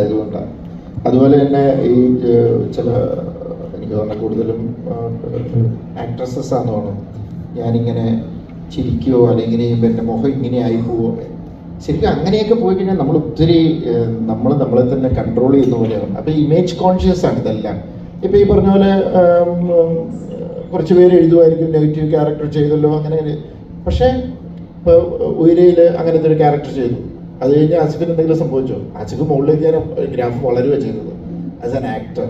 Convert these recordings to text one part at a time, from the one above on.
ആയതുകൊണ്ടാണ്. അതുപോലെ തന്നെ ഈ ചില എനിക്ക് തോന്നുന്ന കൂടുതലും ആക്ട്രസസ് ആണെന്ന് തോന്നുന്നു. ഞാനിങ്ങനെ ചിരിക്കുകയോ അല്ലെങ്കിൽ എന്റെ മുഖം ഇങ്ങനെ ആയി പോവോ ശരിക്കും അങ്ങനെയൊക്കെ പോയി കഴിഞ്ഞാൽ നമ്മൾ ഒത്തിരി നമ്മൾ നമ്മളെ തന്നെ കൺട്രോൾ ചെയ്യുന്ന പോലെയാണ് അപ്പോൾ ഇമേജ് കോൺഷ്യസ് ആണ് ഇതെല്ലാം. ഇപ്പോൾ ഈ പറഞ്ഞ പോലെ കുറച്ച് പേര് എഴുതുമായിരിക്കും നെഗറ്റീവ് ക്യാരക്ടർ ചെയ്തല്ലോ അങ്ങനെ പക്ഷേ ഉയരയിൽ അങ്ങനത്തെ ഒരു ക്യാരക്ടർ ചെയ്തു. അത് കഴിഞ്ഞ് ആസിഫിന് എന്തെങ്കിലും സംഭവിച്ചോ? ആസിഫ് മുകളിലേക്ക് ഞാൻ ഗ്രാഫ് വളരെ വെച്ചിരുന്നത്. ആസ് ആൻ ആക്ടർ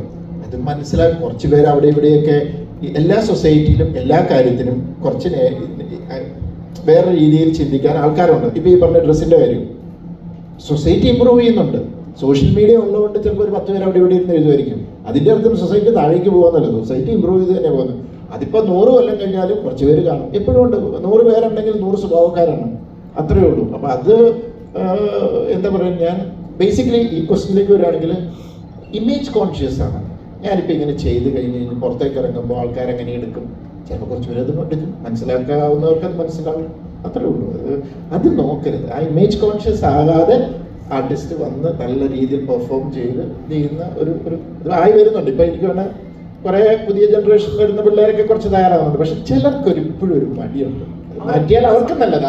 അത് മനസ്സിലാക്കി കുറച്ച് പേര് അവിടെ ഇവിടെയൊക്കെ എല്ലാ സൊസൈറ്റിയിലും എല്ലാ കാര്യത്തിനും കുറച്ച് വേറെ രീതിയിൽ ചിന്തിക്കാൻ ആൾക്കാരുണ്ട്. ഇപ്പോൾ ഈ പറഞ്ഞ ഡ്രസ്സിന്റെ കാര്യം. സൊസൈറ്റി ഇമ്പ്രൂവ് ചെയ്യുന്നുണ്ട്. സോഷ്യൽ മീഡിയ ഉള്ളതുകൊണ്ട് ചിലപ്പോൾ ഒരു പത്ത് പേര് അവിടെ ഇവിടെ ഇരുന്ന് എഴുതുമായിരിക്കും. അതിന്റെ അർത്ഥം സൊസൈറ്റി താഴേക്ക് പോകുന്നല്ല സൊസൈറ്റി ഇമ്പ്രൂവ് ചെയ്ത് തന്നെ പോകുന്നത്. അതിപ്പോൾ നൂറ് കൊല്ലം കഴിഞ്ഞാലും കുറച്ച് പേര് കാണും. എപ്പോഴും ഉണ്ട്. നൂറ് പേരുണ്ടെങ്കിൽ നൂറ് സ്വഭാവക്കാരാണ്. അത്രയേ ഉള്ളൂ. അപ്പോൾ അത് എന്താ പറയുക ഞാൻ ബേസിക്കലി ഈ ക്വസ്റ്റിനിലേക്ക് വരികയാണെങ്കിൽ ഇമേജ് കോൺഷ്യസ് ആണ്. ഞാനിപ്പോൾ ഇങ്ങനെ ചെയ്ത് കഴിഞ്ഞ് കഴിഞ്ഞ് പുറത്തേക്ക് ഇറങ്ങുമ്പോൾ ആൾക്കാർ എങ്ങനെ എടുക്കും? ചിലപ്പോൾ കുറച്ച് പേര് അത് എടുക്കും. മനസ്സിലാക്കാവുന്നവർക്ക് അത് മനസ്സിലാവും. അത്രേ ഉള്ളൂ. അത് നോക്കരുത്. ആ ഇമേജ് കോൺഷ്യസ് ആകാതെ ആർട്ടിസ്റ്റ് വന്ന് നല്ല രീതിയിൽ പെർഫോം ചെയ്ത് ചെയ്യുന്ന ഒരു ഒരു ആയി വരുന്നുണ്ട്. ഇപ്പം എനിക്ക് വേണേൽ കുറേ പുതിയ ജനറേഷൻ വരുന്ന പിള്ളേരൊക്കെ കുറച്ച് തയ്യാറാവുന്നുണ്ട്. പക്ഷെ ചിലർക്ക് ഒരു ഇപ്പോഴും ഒരു മടിയുണ്ട്. മടിയാൽ മാറ്റിയാൽ അവർക്ക് നല്ലത്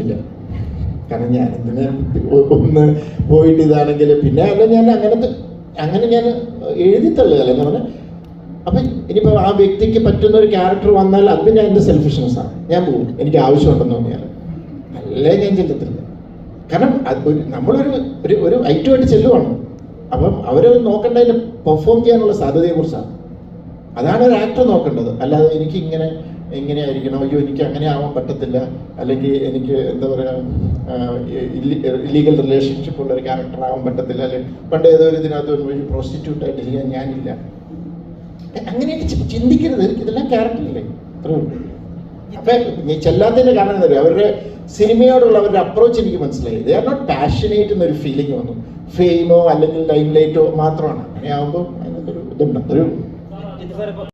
ഇല്ല. കാരണം ഞാൻ എന്തിനാ ഒന്ന് പോയിട്ട് ഇതാണെങ്കിൽ പിന്നെ അല്ല ഞാൻ അങ്ങനത്തെ അങ്ങനെ ഞാൻ എഴുതി തള്ളുകയല്ല എന്ന് പറഞ്ഞാൽ അപ്പം ഇനിയിപ്പോൾ ആ വ്യക്തിക്ക് പറ്റുന്ന ഒരു ക്യാരക്ടർ വന്നാൽ അത് ഞാൻ എന്റെ സെൽഫിഷ്നെസ് ആണ്. ഞാൻ പോകും എനിക്ക് ആവശ്യമുണ്ടെന്ന് തോന്നിയാൽ. അല്ലേ ഞാൻ ചെല്ലത്തില്ല കാരണം ഒരു നമ്മളൊരു ഒരു ഒരു ഐറ്റമായിട്ട് ചെല്ലുവാണ്. അപ്പം അവർ നോക്കേണ്ടതിന് പെർഫോം ചെയ്യാനുള്ള സാധ്യതയെക്കുറിച്ചാണ്. അതാണ് ഒരു ആക്ടർ നോക്കേണ്ടത്. അല്ലാതെ എനിക്ക് ഇങ്ങനെ എങ്ങനെയായിരിക്കണം? അയ്യോ എനിക്ക് അങ്ങനെ ആവാൻ പറ്റത്തില്ല. അല്ലെങ്കിൽ എനിക്ക് എന്താ പറയുക ഇല്ലീഗൽ റിലേഷൻഷിപ്പ് ഉള്ള ഒരു ക്യാരക്ടർ ആവാൻ പറ്റത്തില്ല. അല്ലെങ്കിൽ പണ്ട് ഏതോ ഒരു ഇതിനകത്ത് ഒരു പ്രോസ്റ്റിറ്റ്യൂട്ട് ആയിട്ട് ചെയ്യാൻ ഞാനില്ല. അങ്ങനെയൊക്കെ ചിന്തിക്കരുത്. ഇതെല്ലാം ക്യാരക്ടറില്ലേ അത്രേ ഉള്ളൂ. അപ്പൊ നീ ചെല്ലാത്തതിന്റെ കാരണം എന്താ പറയുക അവരുടെ സിനിമയോടുള്ള അവരുടെ അപ്രോച്ച് എനിക്ക് മനസ്സിലായി. ദേ ആർ നോട്ട് പാഷനേറ്റ് എന്നൊരു ഫീലിംഗ് വന്നു. ഫെയിമോ അല്ലെങ്കിൽ ലൈം ലൈറ്റോ മാത്രമാണ്. അങ്ങനെ ആകുമ്പോൾ അതിനകത്തൊരു ഇതുണ്ട്. ഒരു